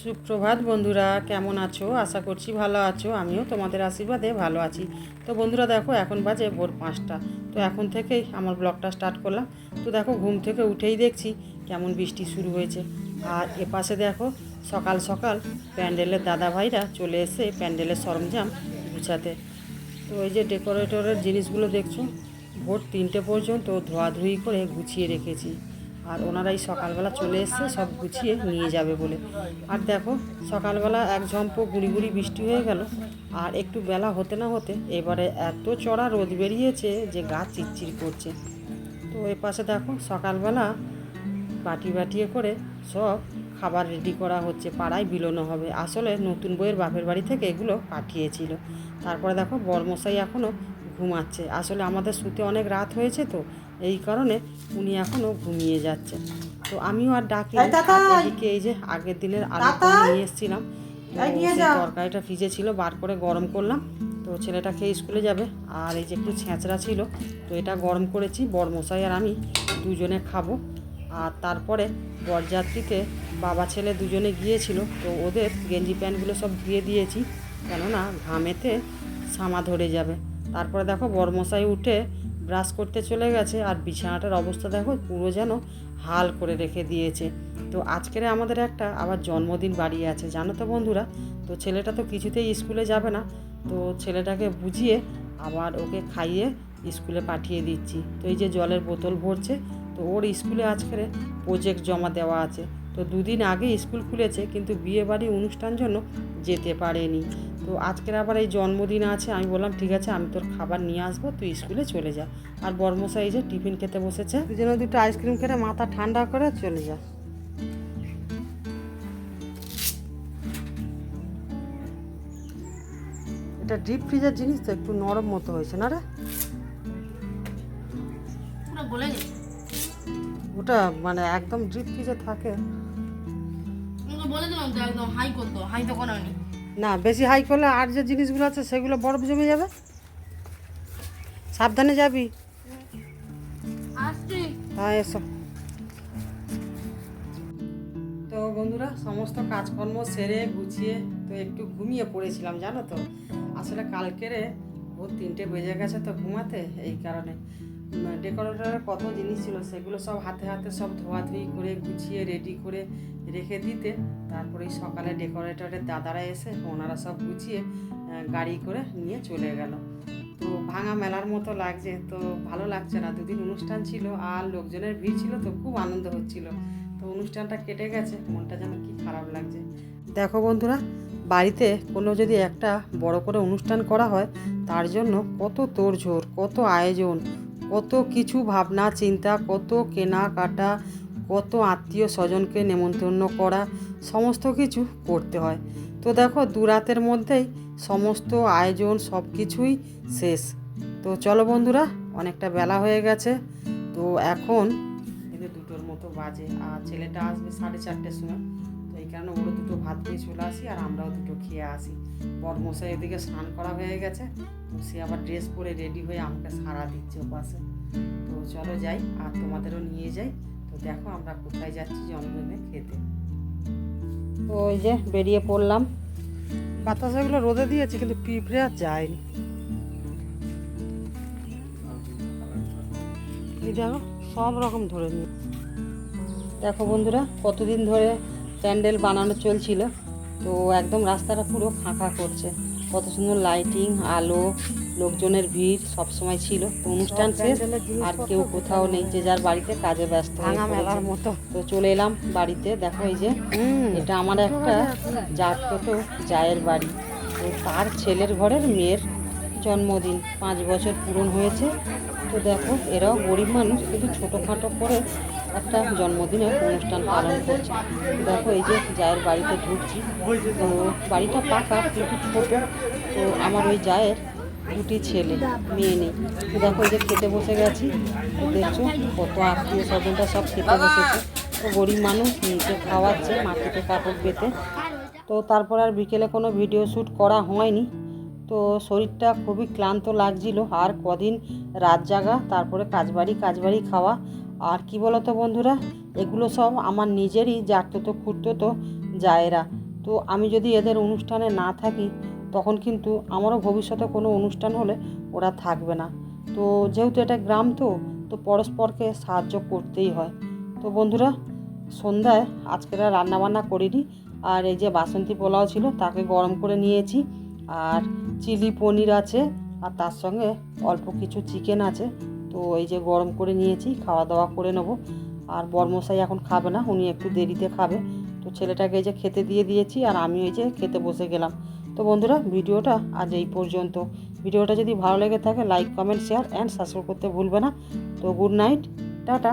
সুপ্রভাত বন্ধুরা, কেমন আছো? আশা করছি ভালো আছো। আমিও তোমাদের আশীর্বাদে ভালো আছি। তো বন্ধুরা দেখো, এখন বাজে ভোর পাঁচটা। তো এখন থেকেই আমার ব্লগটা স্টার্ট করলাম। তো দেখো, ঘুম থেকে উঠেই দেখছি কেমন বৃষ্টি শুরু হয়েছে। আর এপাশে দেখো, সকাল সকাল প্যান্ডেলের দাদা ভাইরা চলে এসে প্যান্ডেলের সরঞ্জাম গুছাতে। তো এই যে ডেকোরেটরের জিনিসগুলো দেখছ, ভোর তিনটে পর্যন্ত ধোয়াধুয়ি করে গুছিয়ে রেখেছি। আর ওনারাই সকালবেলা চলে এসছে সব গুছিয়ে নিয়ে যাবে বলে। আর দেখো, সকালবেলা এক ঝম্প গুড়ি গুড়ি বৃষ্টি হয়ে গেল। আর একটু বেলা হতে না হতে এবারে এত চড়া রোদ বেরিয়েছে যে গা চিরচির করছে। তো এ পাশে দেখো, সকালবেলা বাটি বাটিয়ে করে সব খাবার রেডি করা হচ্ছে, পাড়ায় বিলোনো হবে। আসলে নতুন বইয়ের বাপের বাড়ি থেকে এগুলো পাঠিয়েছিল। তারপরে দেখো, বরমশাই এখনও ঘুমাচ্ছে। আসলে আমাদের শুতে অনেক রাত হয়েছে তো এই কারণে উনি এখনও ঘুমিয়ে যাচ্ছে। তো আমিও আর ডাকি এদিকে এই যে আগের দিনের আলু! নিয়ে এসেছিলাম। তরকারিটা ফ্রিজে ছিল বার করে গরম করলাম। তো ছেলেটা খেয়ে স্কুলে যাবে। আর এই যে একটু ছেঁচড়া ছিল তো এটা গরম করেছি। বরমশাই আর আমি দুজনে খাব। আর তারপরে বরযাত্রীতে বাবা ছেলে দুজনে গিয়েছিল তো ওদের গেঞ্জি প্যান্টগুলো সব ধুয়ে দিয়েছি। কেননা ঘামেতে সামা ধরে যাবে। তারপরে দেখো বরমশাই উঠে ব্রাশ করতে চলে গেছে আর বিছানাটার অবস্থা দেখো পুরো যেন হাল করে রেখে দিয়েছে। তো আজকের আমাদের একটা আবার জন্মদিন বাড়ি আছে, জানো তো বন্ধুরা? তো ছেলেটা তো কিছুতেই স্কুলে যাবে না। তো ছেলেটাকে বুঝিয়ে আবার ওকে খাইয়ে স্কুলে পাঠিয়ে দিচ্ছি। তো এই যে জলের বোতল ভরছে, তো ওর স্কুলে আজকের প্রজেক্ট জমা দেওয়া আছে। তো দুদিন আগে স্কুল খুলেছে কিন্তু বিয়ে বাড়ি অনুষ্ঠান জন্য যেতে পারেনি। তো আজকের আবার এই জন্মদিন আছে আমি বললাম ঠিক আছে আমি তোর খাবার নিয়ে আসব তুই স্কুলে চলে যা। আর বর্মশাই যে টিফিন খেতে বসেছে। দুজনে দুটো আইসক্রিম খেলে মাথা ঠান্ডা করে চলে যা। এটা ডিপ ফ্রিজের জিনিস তো একটু নরম মতো হয়েছে না রে? পুরো গলে গেছে। ওটা মানে একদম ডিপ ফ্রিজে থাকে। বলে দিলাম তো একদম হাই করতো হাই তো না বেশি হাই করলে আর যে জিনিসগুলো আছে সেগুলো বরফ জমে যাবে? সাবধানে যাবি। হ্যাঁ এসো। তো বন্ধুরা সমস্ত কাজকর্ম সেরে গুছিয়ে তো একটু ঘুমিয়ে পড়েছিলাম জানো তো? আসলে কালকেরে ভোর তিনটে বেজে গেছে তো ঘুমাতে এই কারণে। ডেকোরেটরের কত জিনিস ছিল সেগুলো সব হাতে হাতে সব ধোয়াধুয়ি করে গুছিয়ে রেডি করে রেখে দিতে। তারপরে সকালে ডেকোরেটরের দাদারা এসে ওনারা সব গুছিয়ে গাড়ি করে নিয়ে চলে গেল। তো ভাঙা মেলার মতো লাগছে, তো ভালো লাগছে না। দুদিন অনুষ্ঠান ছিল, আর লোকজনের ভিড় ছিল, তো খুব আনন্দ হচ্ছিল। তো অনুষ্ঠানটা কেটে গেছে, মনটা যেন কি খারাপ লাগছে। দেখো বন্ধুরা, বাড়িতে কোনো যদি একটা বড় করে অনুষ্ঠান করা হয়, তার জন্য কত তোড়ঝোড় কত আয়োজন। কত কিছু ভাবনা, চিন্তা, কত কেনাকাটা, কত আত্মীয় স্বজনকে নেমন্তন্ন করা, সমস্ত কিছু করতে হয়। তো দেখো, দু রাতের মধ্যেই সমস্ত আয়োজন সব কিছুই শেষ। তো চলো বন্ধুরা, অনেকটা বেলা হয়ে গেছে। তো এখন দুটোর মতো বাজে, আর ছেলেটা আসবে সাড়ে চারটের সময়। এই ওরও দুটো ভাত দিয়ে চলে আসি আর আমরাও দুটো খেয়ে আসি। বরমশাই এদিকে স্নান করা হয়ে গেছে, তো সে আবার ড্রেস পরে রেডি হয়ে আমাকে সারা দিচ্ছে ওপাশে। তো চলো যাই, আর তোমাদেরও নিয়ে যাই। তো দেখো আমরা কোথায় যাচ্ছি জন্মদিনে খেতে। তো ওই যে বেরিয়ে পড়লাম। বাতাসাগুলো রোদে দিয়েছে, কিন্তু পিঁপড়ে আর যায়নি। দেখো, সব রকম ধরে নিয়ে দেখো বন্ধুরা, কতদিন ধরে প্যান্ডেল বানানো চলছিল। তো একদম রাস্তাটা পুরো ফাঁকা করছে। কত সুন্দর লাইটিং আলো লোকজনের ভিড় সব সময় ছিল। তো অনুষ্ঠান শেষ আর কেউ কোথাও নেই যে যার বাড়িতে কাজে ব্যস্ত মেলার মতো। তো চলে এলাম বাড়িতে দেখো এই যে এটা আমার একটা জাতগত জায়ের বাড়ি। তো তার ছেলের ঘরের মেয়ের জন্মদিন পাঁচ বছর পূরণ হয়েছে। তো দেখো এরাও গরিব মানুষ কিন্তু ছোটোখাটো করে একটা জন্মদিনের অনুষ্ঠান পালন করছে। দেখো এই যে জায়ের বাড়িতে ঢুকছি। তো বাড়িটা পাকা কিন্তু ছোটো। তো আমার ওই জায়ের দুটি ছেলে মেয়ে নেই। দেখো এই যে খেতে বসে গেছি। দেখছ কত আত্মীয় স্বজনটা সব খেতে বসেছে। তো গরিব মানুষ নিচে খাওয়াচ্ছে মাটিতে কাপড় পেতে তো তারপর আর বিকেলে কোনো ভিডিও শ্যুট করা হয়নি। তো শরীরটা খুবই ক্লান্ত লাগছিল। আর কদিন রাত জাগা তারপরে কাজবাড়ি কাজবাড়ি খাওয়া। আর কি বলতো বন্ধুরা, এগুলো সব আমার নিজেরই, জাগতো তো, খুঁড়তো জায়েরা। তো আমি যদি এদের অনুষ্ঠানে না থাকি, তখন কিন্তু আমারও ভবিষ্যতে কোনো অনুষ্ঠান হলে ওরা থাকবে না। তো যেহেতু এটা গ্রাম তো তো পরস্পরকে সাহায্য করতেই হয়। তো বন্ধুরা, সন্ধ্যায় আজকের রান্নাবান্না করিনি, আর এই যে বাসন্তী পোলাও ছিল তাকে গরম করে নিয়েছি, আর চিলি পনির আছে, আর তার সঙ্গে অল্প কিছু চিকেন আছে। তো এই যে গরম করে নিয়েছি খাওয়া দাওয়া করে নেব। আর বর্মশাই এখন খাবে না, উনি একটু দেরিতে খাবে। তো ছেলেটাকে এই যে খেতে দিয়ে দিয়েছি, আর আমি এই যে খেতে বসে গেলাম। তো বন্ধুরা, ভিডিওটা আজ এই পর্যন্ত। ভিডিওটা যদি ভালো লেগে থাকে like comment share and subscribe করতে ভুলবে না। তো গুড নাইট টাটা।